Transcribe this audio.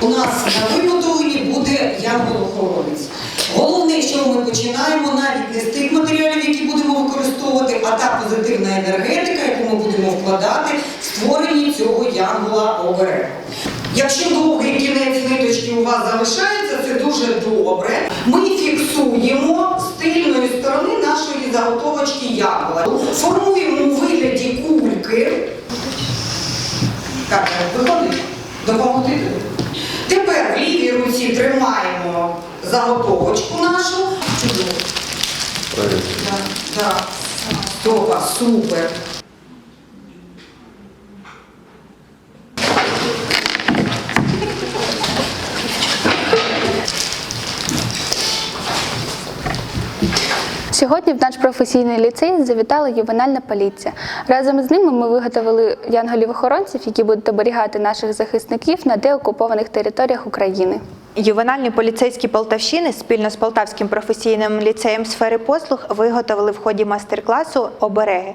У нас на виготовленні буде янгол-охоронець. Головне, що ми починаємо навіть не з тих матеріалів, які будемо використовувати, а та позитивна енергетика, яку ми будемо вкладати в створенні цього янгола оберегу. Якщо довгий кінець ниточки у вас залишається, це дуже добре. Ми фіксуємо з тильної сторони нашої заготовочки янгола. Формуємо у вигляді кульки. Так, виходить? Допомогти руці тримаємо заготовочку нашу. Чудово. Да, так. Стопа, супер. Сьогодні в наш професійний ліцей завітала ювенальна поліція. Разом з ними ми виготовили янголів-охоронців, які будуть оберігати наших захисників на деокупованих територіях України. Ювенальні поліцейські Полтавщини спільно з Полтавським професійним ліцеєм сфери послуг виготовили в ході майстер-класу обереги.